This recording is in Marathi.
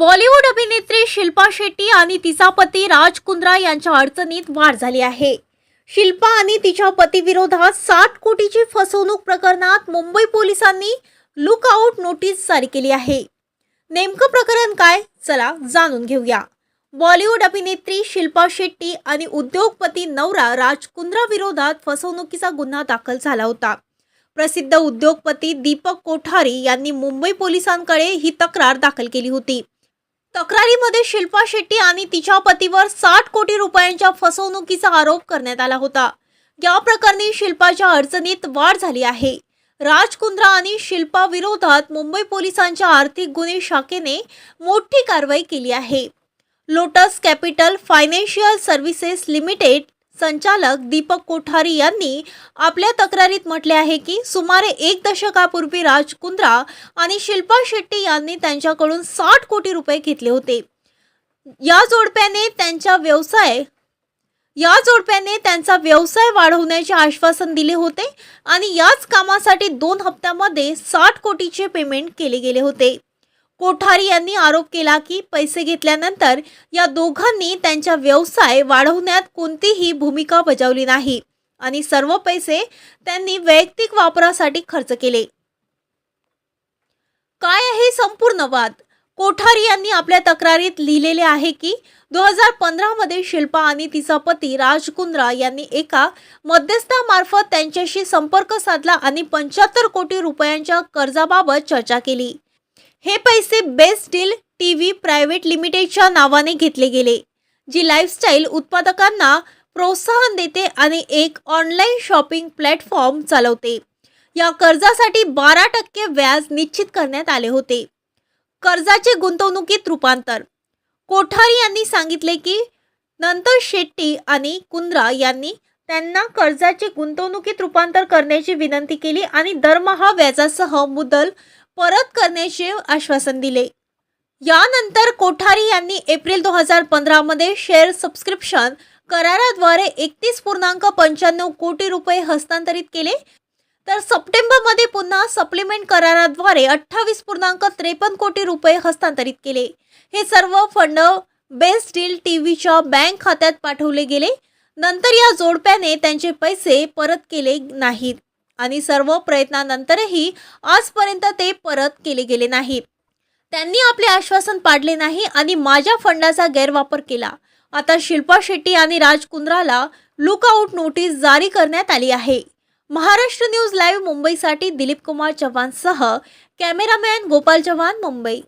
बॉलिवूड अभिनेत्री शिल्पा शेट्टी आणि तिचा पती राज कुंद्रा यांच्या अडचणीत वाढ झाली आहे. शिल्पा आणि तिच्या पतीविरोधात साठ कोटीची फसवणूक प्रकरणात मुंबई पोलिसांनी लुकआउट नोटीस जारी केली आहे. नेमकं प्रकरण काय? चला जाणून घेऊया. बॉलिवूड अभिनेत्री शिल्पा शेट्टी आणि उद्योगपती नवरा राज कुंद्रा विरोधात फसवणुकीचा गुन्हा दाखल झाला होता. प्रसिद्ध उद्योगपती दीपक कोठारी यांनी मुंबई पोलिसांकडे ही तक्रार दाखल केली होती. तक्रारीमध्ये शिल्पा शेट्टी आणि तिच्या पतीवर साठ कोटी रुपयांच्या फसवणुकीचा आरोप करण्यात आला होता. या प्रकरणी शिल्पाच्या अडचणीत वाढ झाली आहे. राज कुंद्रा आणि शिल्पा विरोधात मुंबई पोलिसांच्या आर्थिक गुन्हे शाखेने मोठी कारवाई केली आहे. Lotus capital financial services limited संचालक दीपक कोठारी यांनी आपल्या तक्रारीत म्हटले आहे की सुमारे एक दशकापूर्वी राज कुंद्रा आणि शिल्पा शेट्टी यांनी त्यांच्याकडून साठ कोटी रुपये घेतले होते. या जोडप्याने त्यांचा व्यवसाय या जोडप्याने त्यांचा व्यवसाय वाढवण्याचे आश्वासन दिले होते आणि याच कामासाठी दोन हप्त्यामध्ये साठ कोटीचे पेमेंट केले गेले होते. कोठारी यांनी आरोप केला की पैसे घेतल्यानंतर या दोघांनी त्यांचा व्यवसाय वाढवण्यात कोणतीही भूमिका बजावली नाही. आणि सर्व पैसे त्यांनी वैयक्तिक वापरासाठी खर्च केले. काय आहे संपूर्ण वाद? कोठारी यांनी आपल्या तक्रारीत लिहिलेले आहे की दोन हजार पंधरामध्ये शिल्पा आणि तिचा पती राज कुंद्रा यांनी एका मध्यस्थामार्फत त्यांच्याशी संपर्क साधला आणि पंच्याहत्तर कोटी रुपयांच्या कर्जाबाबत चर्चा केली. हे पैसे best deal T V private लिमिटेडच्या नावाने घेतले गेले जी लाईफस्टाईल उत्पादकांना प्रोत्साहन देते आणि एक ऑनलाईन शॉपिंग प्लॅटफॉर्म चालवते. या कर्जासाठी बारा टक्के व्याज निश्चित करण्यात आले होते. कर्जाचे गुंतवणुकीत रूपांतर. कोठारी यांनी सांगितले की नंतर शेट्टी आणि कुंद्रा यांनी त्यांना कर्जाचे गुंतवणुकीत रूपांतर करण्याची विनंती केली आणि दरमहा व्याजासह मुदल परत करण्याचे आश्वासन दिले. यानंतर कोठारी यांनी एप्रिल दोन हजार पंधरामध्ये शेअर सबस्क्रिप्शन कराराद्वारे एकतीस पूर्णांक पंच्याण्णव कोटी रुपये हस्तांतरित केले. तर सप्टेंबरमध्ये पुन्हा सप्लिमेंट कराराद्वारे अठ्ठावीस पूर्णांक त्रेपन्न कोटी रुपये हस्तांतरित केले. हे सर्व फंड बेस्ट डील टी व्हीच्या बँक खात्यात पाठवले गेले. नंतर या जोडप्याने त्यांचे पैसे परत केले नाहीत. आणि सर्व प्रयत्नानंतरही आजपर्यंत ते परत केले गेले नाही. त्यांनी आपले आश्वासन पाडले नाही आणि माझ्या फंडाचा गैरवापर केला. आता शिल्पा शेट्टी आणि राज कुंद्राला लुकआउट नोटीस जारी करण्यात आली आहे. महाराष्ट्र न्यूज लाईव्ह मुंबईसाठी दिलीप कुमार चव्हाणसह कॅमेरामॅन गोपाल चव्हाण मुंबई.